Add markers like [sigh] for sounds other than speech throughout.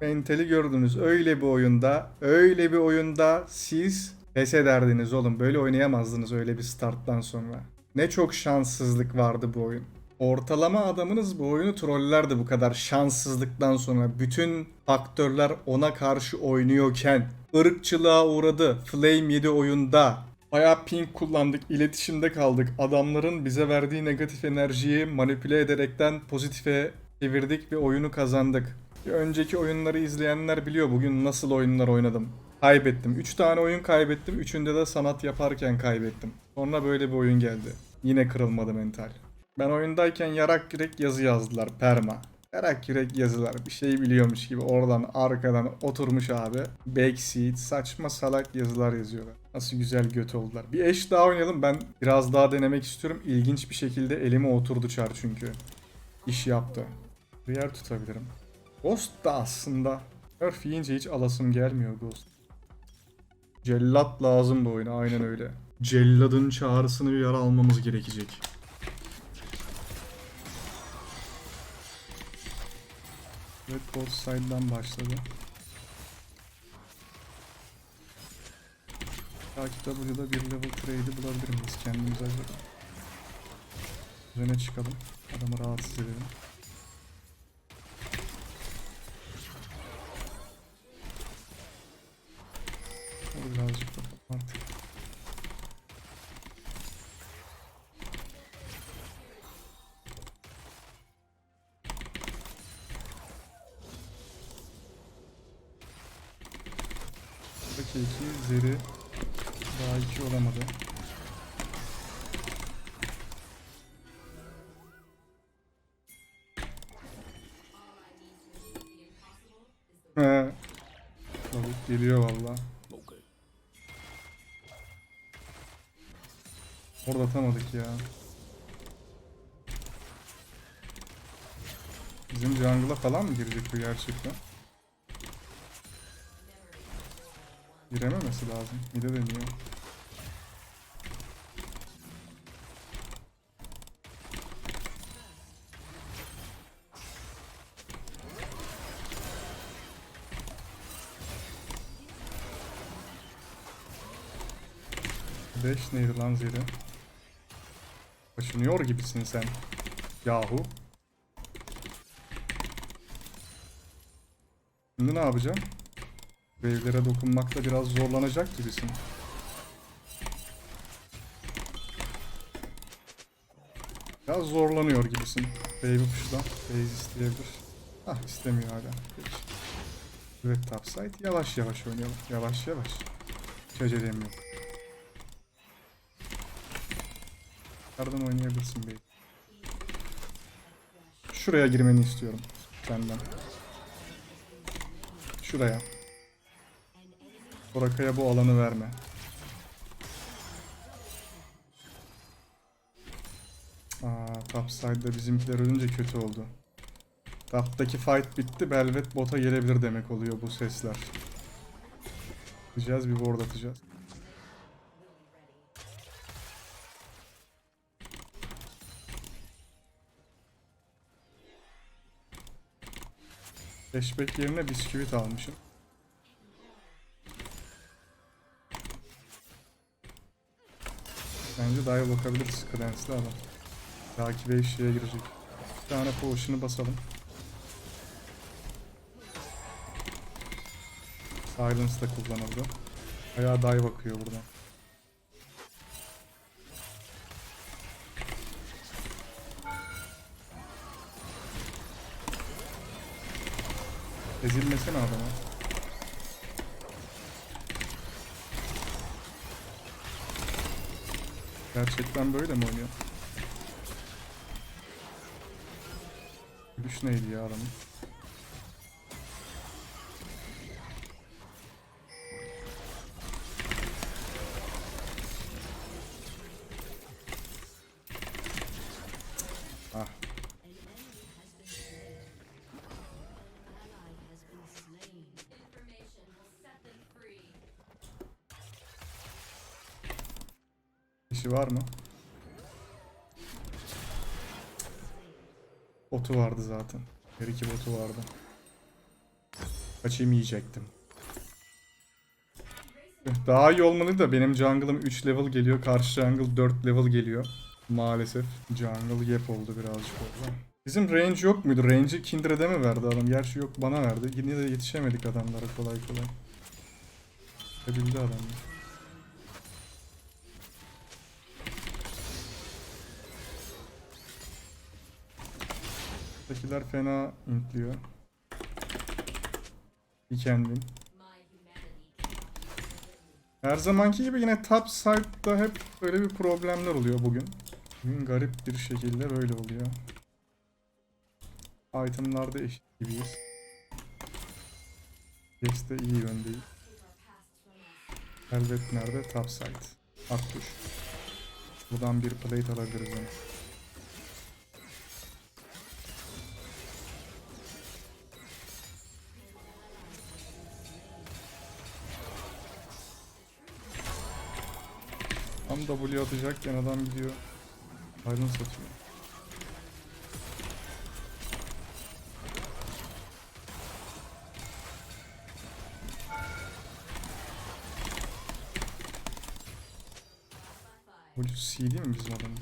Mentali gördünüz. Öyle bir oyunda, öyle bir oyunda siz pes ederdiniz oğlum. Böyle oynayamazdınız öyle bir starttan sonra. Ne çok şanssızlık vardı bu oyun. Ortalama adamınız bu oyunu trollerdi bu kadar şanssızlıktan sonra. Bütün faktörler ona karşı oynuyorken. ırkçılığa uğradı. Flame 7 oyunda. Bayağı ping kullandık, iletişimde kaldık. Adamların bize verdiği negatif enerjiyi manipüle ederekten pozitife çevirdik ve oyunu kazandık. Önceki oyunları izleyenler biliyor bugün nasıl oyunlar oynadım. Kaybettim. 3 tane oyun kaybettim. Üçünde de sanat yaparken kaybettim. Sonra böyle bir oyun geldi. Yine kırılmadı mental. Ben oyundayken yarak yürek yazı yazdılar. Perma. Yarak yürek yazılar. Bir şey biliyormuş gibi oradan arkadan oturmuş abi. Backseat saçma salak yazılar yazıyorlar. Nasıl güzel göt oldular. Bir eş daha oynayalım. Ben biraz daha denemek istiyorum. İlginç bir şekilde elime oturdu çar çünkü. İş yaptı. Bir yer tutabilirim. Ghost da aslında. Nerf yiyince hiç alasım gelmiyor Ghost. Cellat lazım bu oyuna aynen öyle. Celladın çağrısını bir ara almamız gerekecek. Evet both side'dan başladı. Takipte burada bir level trade'i bulabilir miyiz kendimize acaba? Üzerine çıkalım. Adamı rahatsız edelim. Birazcık artık. Buradaki iki zeri daha iki olamadı. He. Tavuk geliyor valla. Orada atamadık ya. Bizim jungle'a falan mı girecek bu gerçekten? Girememesi lazım. Mide deniyor. Beş neydi lan zeri? Kaşınıyor gibisin sen. Yahu. Şimdi ne yapacağım? Wave'lere dokunmakta biraz zorlanacak gibisin. Biraz zorlanıyor gibisin. Wave'i push'dan. Phase isteyebilir. Ah istemiyor hala. Peki. Evet topside. Yavaş yavaş oynayalım. Yavaş yavaş. Hiç acelem yok. Nereden oynayabilirsin bey? Şuraya girmeni istiyorum. Senden. Şuraya. Soraka'ya bu alanı verme. Aa, topside'da bizimkiler ölünce kötü oldu. Top'taki fight bitti. Belvet bota gelebilir demek oluyor bu sesler. Atacağız bir ward atacağız. Flashback yerine bisküvit almışım. Bence dive bakabiliriz Clans'lı adam. Takibe eşeğe girecek. Bir tane potion'ı basalım. Silence kullanıldı. Bayağı dive bakıyor buradan. Ezilmesene adama. Gerçekten böyle mi oynuyor? Gülüş neydi ya adamın? Ah. İşi var mı? Botu vardı zaten. Her iki botu vardı. Kaçayım yiyecektim. Daha iyi olmalı da benim jungle'ım 3 level geliyor. Karşı jungle 4 level geliyor. Maalesef. Jungle yep oldu birazcık orada. Bizim range yok muydu? Range'i Kindred'e mi verdi adam? Gerçi yok bana verdi. Yine de yetişemedik adamlara kolay kolay. Bildi adamlar. Buradakiler fena intliyor. Weekend'in. Her zamanki gibi yine top side'da hep böyle bir problemler oluyor bugün. Bugün garip bir şekilde böyle oluyor. Itemlarda eşit gibiyiz. Yes iyi yöndeyiz. Velvet nerede? Top side. At tuş. Buradan bir plate alabiliriz onu. W atacakken adam gidiyor. Iron satıyor. C değil mi bizim adamın?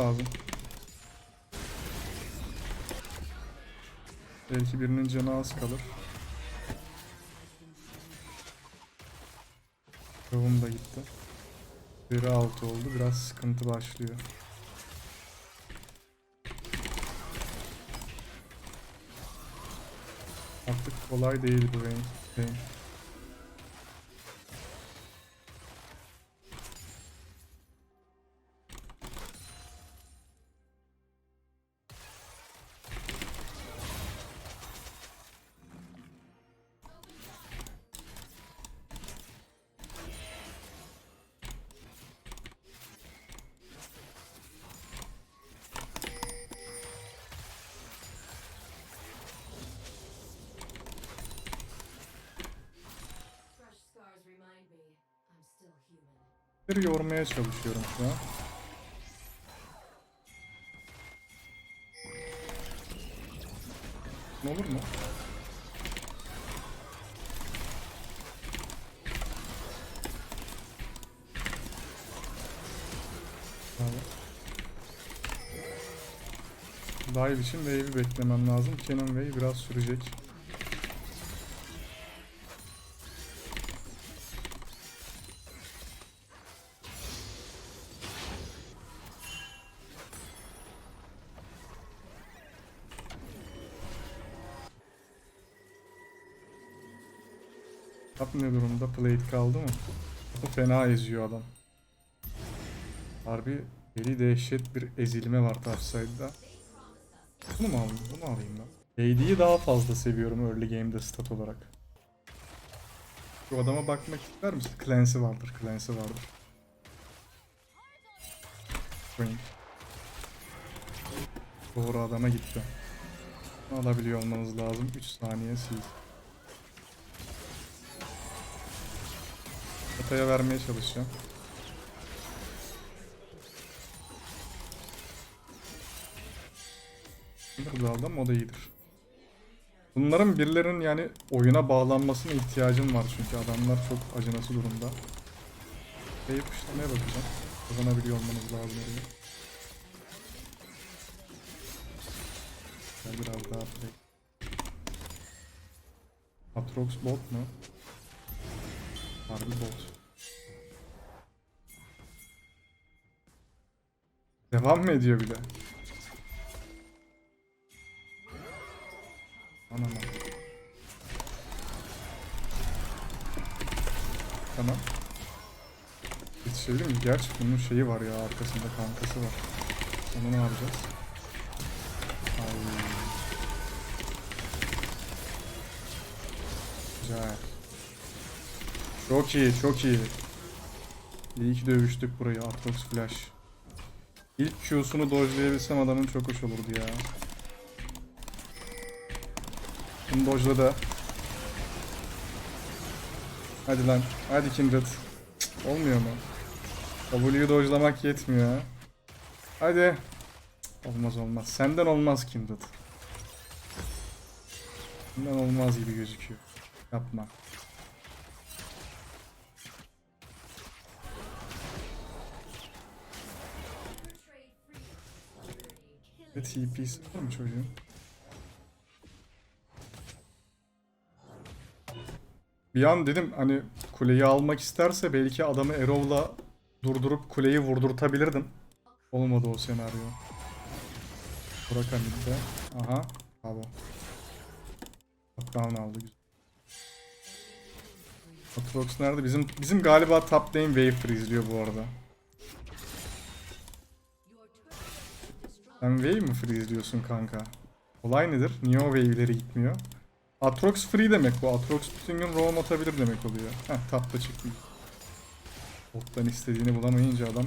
Lazım. Belki birinin canı az kalır. Kavum da gitti. Biri altı oldu. Biraz sıkıntı başlıyor. Artık kolay değil bu range. Yormaya çalışıyorum şu an. Ne olur mu? Dive için wave'i beklemem lazım. Canon wave biraz sürecek. Durumda? Plate kaldı mı? Bu fena eziyor adam. Harbi deli dehşet bir ezilme var topside'da. Bunu mu alayım? Bunu alayım ben. AD'yi daha fazla seviyorum early game'de stat olarak. Şu adama bakmak ister misin? Clancy vardır, Clancy vardır. Spring. Doğru adama gitti. Alabiliyor olmanız lazım. 3 saniye siz. Ataya vermeye çalışacağım. Hızlı aldım o da iyidir. Bunların birilerinin yani oyuna bağlanmasına ihtiyacım var çünkü adamlar çok acınası durumda. Ve yapıştırmaya bakacağım. Kazanabiliyor olmanız lazım. Gel biraz daha play. Atrox bot mu? Harbi bot. Devam mı ediyor bile? Anam. Tamam. Yetişebilir mi? Gerçi bunun şeyi var ya arkasında kankası var. Onu ne yapacağız? Ay. Güzel. Çok iyi, çok iyi. İyi ki dövüştük burayı. Atrox Flash. İlk Q'sunu dodge'layabilsem adamın çok hoş olurdu ya. Bunu dodge'ladı. Hadi lan. Hadi Kindred. Cık, Olmuyor mu? W'yu dojlamak yetmiyor ha. Hadi. Olmaz olmaz. Senden olmaz Kindred. Senden olmaz gibi gözüküyor. Yapma. Ve TP'si var mı çocuğun? Bir an dedim hani kuleyi almak isterse belki adamı Arrow'la durdurup kuleyi vurdurtabilirdim. Olmadı o senaryo. Burak de. Aha. Bravo. Lockdown aldı. güzel. Atrox nerede? Bizim bizim galiba top lane Wafer izliyor bu arada. Sen Wave mi free izliyorsun kanka? Olay nedir? Niye o wave'leri gitmiyor? Atrox free demek bu. Atrox bütün gün roam atabilir demek oluyor. Heh tapta çıkmış. Bottan istediğini bulamayınca adam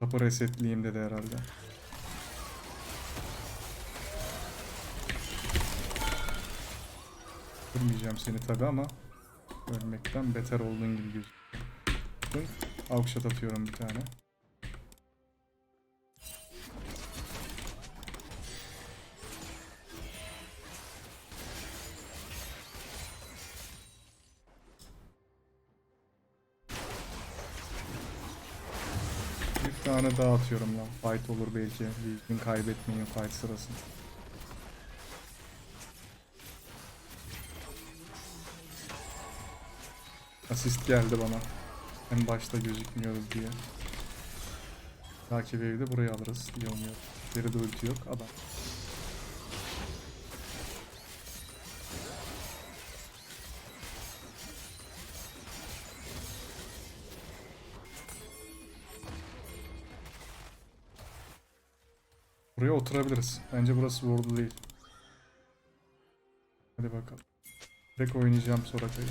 tapı resetleyeyim dedi herhalde. Kırmayacağım seni tabi ama ölmekten beter olduğun gibi gözüküyor. Avkşat atıyorum bir tane. Tane daha atıyorum lan. Fight olur belki. Gün kaybetmeyin fight sırasında. Asist geldi bana. En başta gözükmüyoruz diye. Belki wave'de burayı alırız diye umuyorum. Geride ulti yok adam. Buraya oturabiliriz. Bence burası ward'u değil. Hadi bakalım. Direkt oynayacağım Soraka'yı.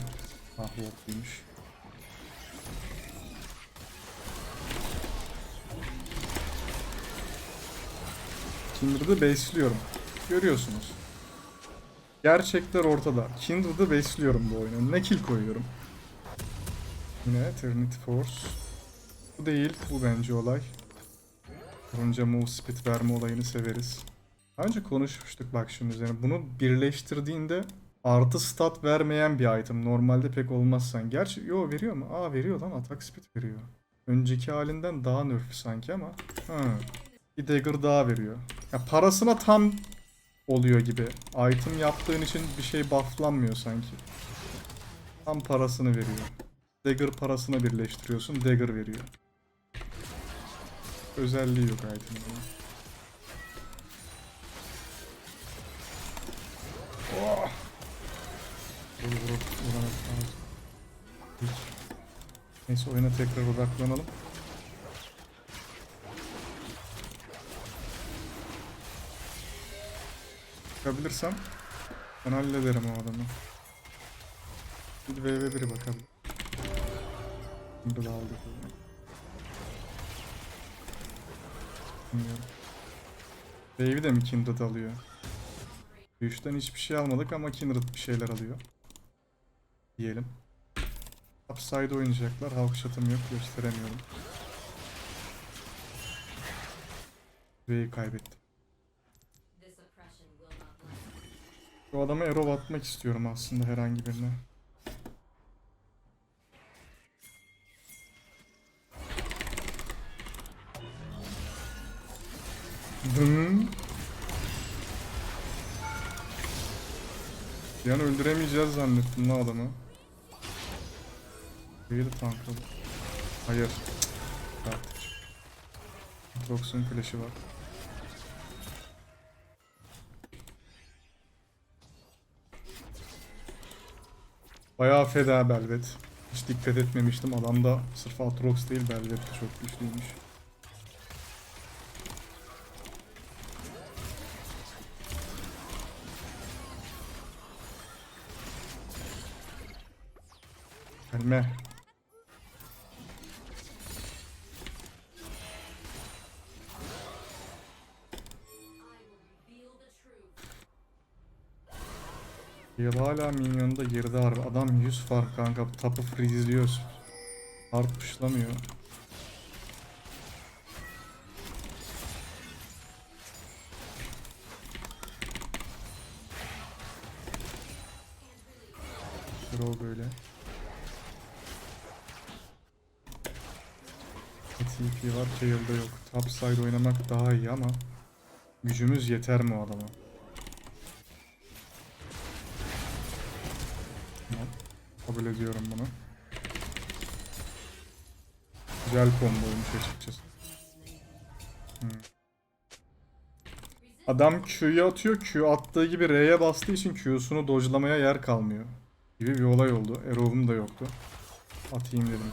Ah ward'luymuş. Kindred'ı besliyorum. Görüyorsunuz. Gerçekler ortada. Kindred'ı besliyorum bu oyuna. Ne kill koyuyorum. Yine Eternity Force. Bu değil. Bu bence olay. Runca move speed verme olayını severiz. Önce konuşmuştuk bak şunun üzerine. Bunu birleştirdiğinde artı stat vermeyen bir item. Normalde pek olmazsan. Gerçi yo veriyor mu? Aa veriyor lan attack speed veriyor. Önceki halinden daha nerf sanki ama. Ha. Bir dagger daha veriyor. Ya parasına tam oluyor gibi. Item yaptığın için bir şey bufflanmıyor sanki. Tam parasını veriyor. Dagger parasına birleştiriyorsun. Dagger veriyor. Özelliği yok item'ın. Oh! Neyse oyuna tekrar odaklanalım. Çıkabilirsem ben hallederim o adamı. Bir VV1'e bakalım. Şimdi aldık. Bilmiyorum. Wave'i de mi Kindred alıyor? Üçten hiçbir şey almadık ama Kindred bir şeyler alıyor. Diyelim. Upside oynayacaklar. Halk shot'ım yok. Gösteremiyorum. Wave'i kaybettim. Şu adama arrow atmak istiyorum aslında herhangi birine. Dın. Bir öldüremeyeceğiz zannettim lan adamı. Değil tankladı. Hayır. Rox'un flash'ı var. Bayağı feda Belvet. Hiç dikkat etmemiştim. Adam da sırf Atrox değil Belvet de çok güçlüymüş. Truth. Yıl hala minyonda girdi harbi. Adam 100 fark kanka. Tapı freezeliyoruz. Hard pushlamıyor. Throw böyle. TP var, Kaale'da yok. Topside oynamak daha iyi ama gücümüz yeter mi o adama? Kabul ediyorum bunu. Güzel combo olmuş açıkçası. Hmm. Adam Q'yu atıyor. Q attığı gibi R'ye bastığı için Q'sunu dodge'lamaya yer kalmıyor. Gibi bir olay oldu. Arrow'um da yoktu. Atayım dedim.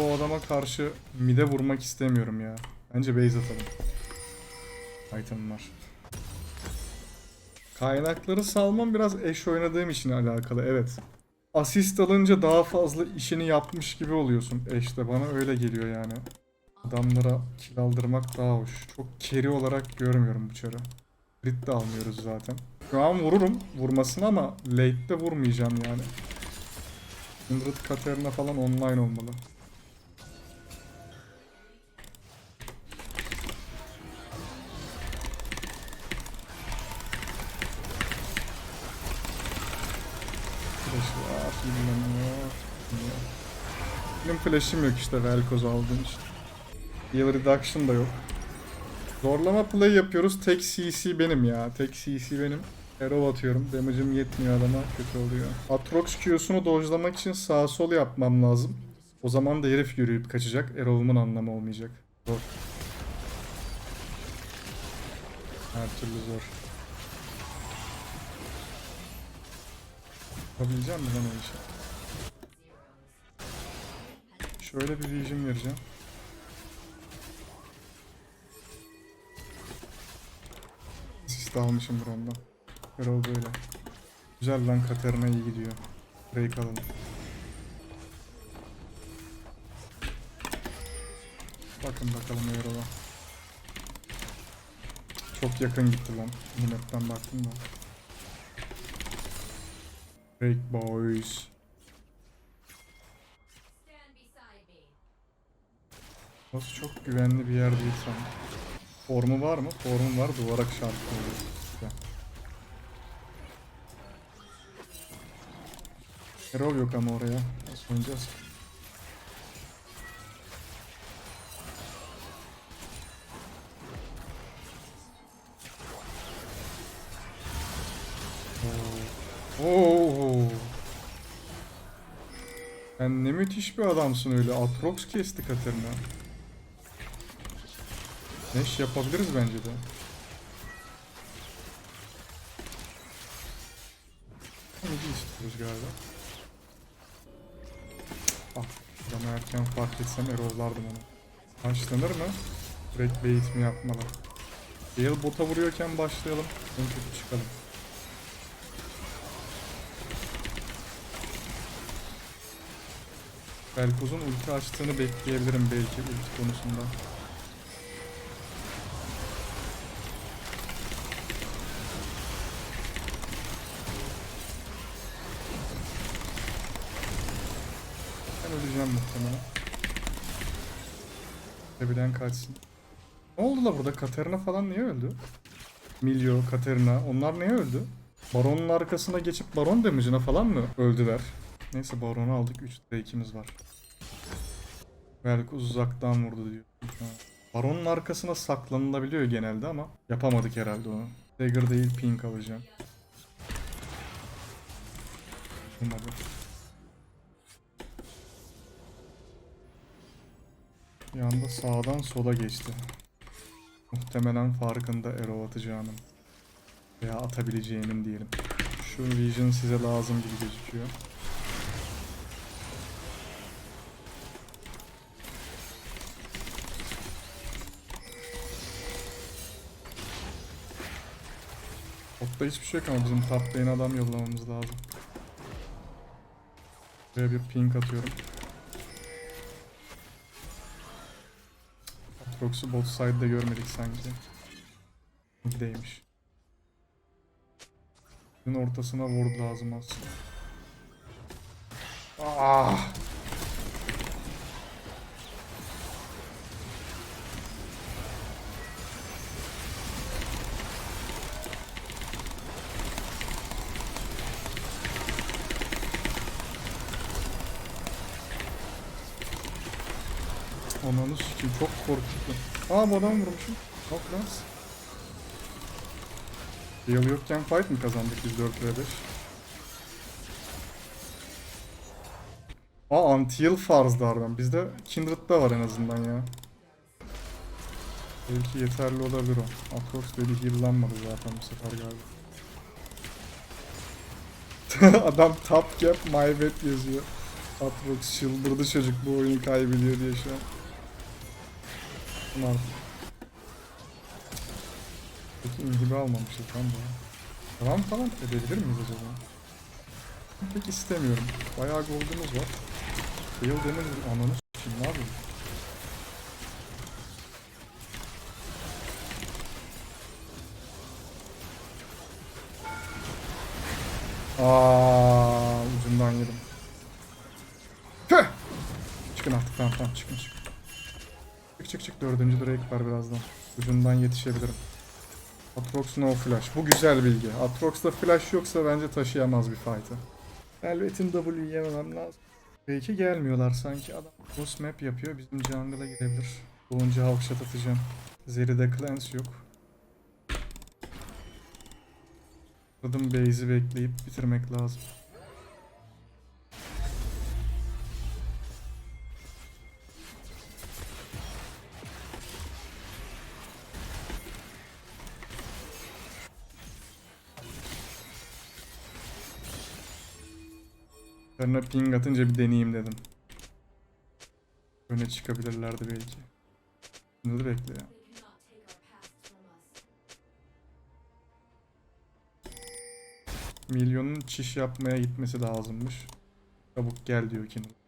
Bu adama karşı mide vurmak istemiyorum ya. Bence base atalım. Item var. Kaynakları salmam biraz eş oynadığım için alakalı evet. Asist alınca daha fazla işini yapmış gibi oluyorsun eşte bana öyle geliyor yani. Adamlara kill aldırmak daha hoş. Çok carry olarak görmüyorum bu çarı. Crit de almıyoruz zaten. Şu an vururum vurmasına ama late'de vurmayacağım yani. Kindred Katarina falan online olmalı. Flash'im yok işte Velkoz aldığım için. Heal reduction da yok. Zorlama play yapıyoruz. Tek CC benim ya. Tek CC benim. Arrow atıyorum. Damage'ım yetmiyor adama. Kötü oluyor. Atrox Q'sunu dojlamak için sağ sol yapmam lazım. O zaman da herif yürüyüp kaçacak. Arrow'umun anlamı olmayacak. Zor. Her türlü zor. Yapabileceğim mi lan o işi? Şöyle bir vision vereceğim. Assist almışımdır ondan. Arrow böyle. Güzel lan Katarina iyi gidiyor. Break alalım. Bakın bakalım Arrow'a. Çok yakın gitti lan. Minimap'ten baktım da. Break boys. Burası çok güvenli bir yer değil sanki. Formu var mı? Formu var. Duvara. Güzel. Hero yok ama oraya. Nasıl oynayacağız? Oo. Sen ne müthiş bir adamsın öyle. Atrox kesti Katerina. Neş yapabiliriz bence de. Midi istiyoruz galiba. Ah, adamı erken fark etsem erollardım onu. Başlanır mı? Direkt bait mi yapmalı? Gale bota vuruyorken başlayalım. En kötü çıkalım. Belkoz'un ulti açtığını bekleyebilirim belki ulti konusunda. Ben öleceğim muhtemelen. Sevilen kaçsın. Ne oldu la burada? Katerina falan niye öldü? Milio, Katerina onlar niye öldü? Baron'un arkasına geçip Baron damage'ına falan mı öldüler? Neyse Baron'u aldık. 3'te 2'miz var. Belki uzaktan vurdu diyor. Baron'un arkasına saklanılabiliyor genelde ama yapamadık herhalde onu. Dagger değil pink alacağım. Olmadı. Bir anda sağdan sola geçti. Muhtemelen farkında arrow atacağının. Veya atabileceğimin diyelim. Şu vision size lazım gibi gözüküyor. Botta hiçbir şey yok ama bizim top adam yollamamız lazım. Buraya bir ping atıyorum. Atrox'u bot side'da görmedik sanki. Mid'deymiş. Mid'in ortasına ward lazım aslında. Ah! Ananı sikeyim çok korkuttu. Aa bu adam vurmuşum. Yok lan. Yıl yokken fight mı kazandık biz 4 ve 5? Aa anti-heal farzdı harbiden. Bizde Kindred'da var en azından ya. Belki yeterli olabilir o. Atrox dedi heal'lanmadı zaten bu sefer galiba. [laughs] Adam top cap my bad yazıyor. Atrox çıldırdı çocuk bu oyunu kaybediyor diye şu an. Artık. Peki inhibi almamışız tam da. Devam falan edebilir miyiz acaba? Pek istemiyorum. Bayağı gold'umuz var. Fail demir ananı s**eyim ne yapayım? Aa, ucundan yedim. Tüh! Çıkın artık tamam tamam çıkın çıkın. Dördüncü direkt var birazdan. Ucundan yetişebilirim. Atrox no flash. Bu güzel bilgi. Atrox'ta flash yoksa bence taşıyamaz bir fight'ı. Elbet'in W yememem lazım. Belki gelmiyorlar sanki adam. Boss map yapıyor. Bizim jungle'a girebilir. Doğunca halk shot atacağım. Zeri'de cleanse yok. Adım base'i bekleyip bitirmek lazım. Sonra ping atınca bir deneyeyim dedim. Öne çıkabilirlerdi belki. De bekle ya. Milyonun çiş yapmaya gitmesi lazımmış. Çabuk gel diyor Kindle.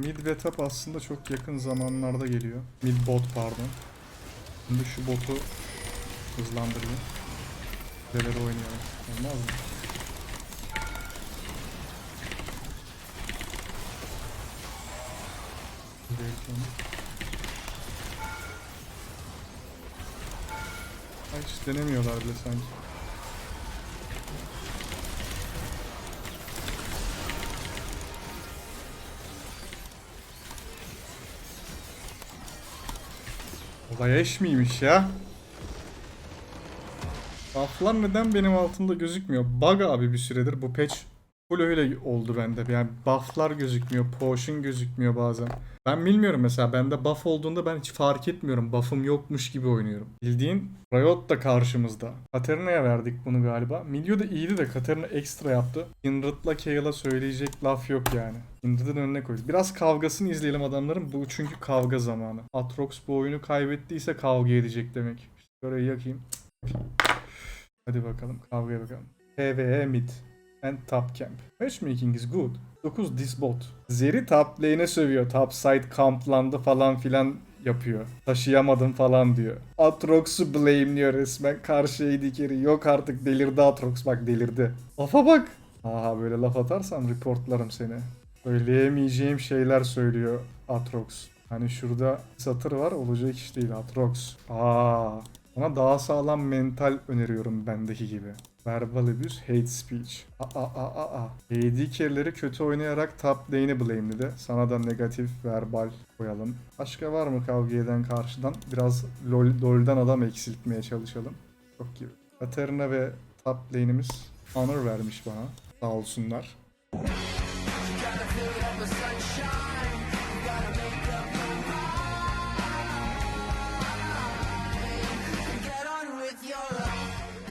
Mid ve top aslında çok yakın zamanlarda geliyor. Mid bot pardon. Şimdi şu botu hızlandırayım. Kuleleri oynayalım. Olmaz mı? Hiç denemiyorlar bile sanki. Olay eş miymiş ya? Buff'lar neden benim altımda gözükmüyor? Bug abi bir süredir bu patch full öyle oldu bende. Yani buff'lar gözükmüyor, potion gözükmüyor bazen. Ben bilmiyorum mesela bende buff olduğunda ben hiç fark etmiyorum. Buff'ım yokmuş gibi oynuyorum. Bildiğin Riot da karşımızda. Katerina'ya verdik bunu galiba. Milio da iyiydi de Katerina ekstra yaptı. Kindred'la Kael'a söyleyecek laf yok yani. Kindred'in önüne koydu. Biraz kavgasını izleyelim adamların. Bu çünkü kavga zamanı. Atrox bu oyunu kaybettiyse kavga edecek demek. Şurayı yakayım. Hadi bakalım kavgaya bakalım. PvE mid and top camp. Matchmaking is good. 9 this bot. Zeri top lane'e sövüyor. Top side kamplandı falan filan yapıyor. Taşıyamadım falan diyor. Atrox'u blame'liyor resmen. Karşı AD carry. Yok artık delirdi Atrox bak delirdi. Lafa bak. Aha böyle laf atarsan reportlarım seni. Söyleyemeyeceğim şeyler söylüyor Atrox. Hani şurada satır var olacak iş değil Atrox. Aa, ona daha sağlam mental öneriyorum bendeki gibi. Verbal abuse, hate speech. Aa aa aa aa. AD carry'leri kötü oynayarak top lane'i blame'ledi. Sana da negatif verbal koyalım. Başka var mı kavga eden karşıdan? Biraz lol, LoL'den adam eksiltmeye çalışalım. Çok gibi. Katarina ve top lane'imiz honor vermiş bana. Sağ olsunlar.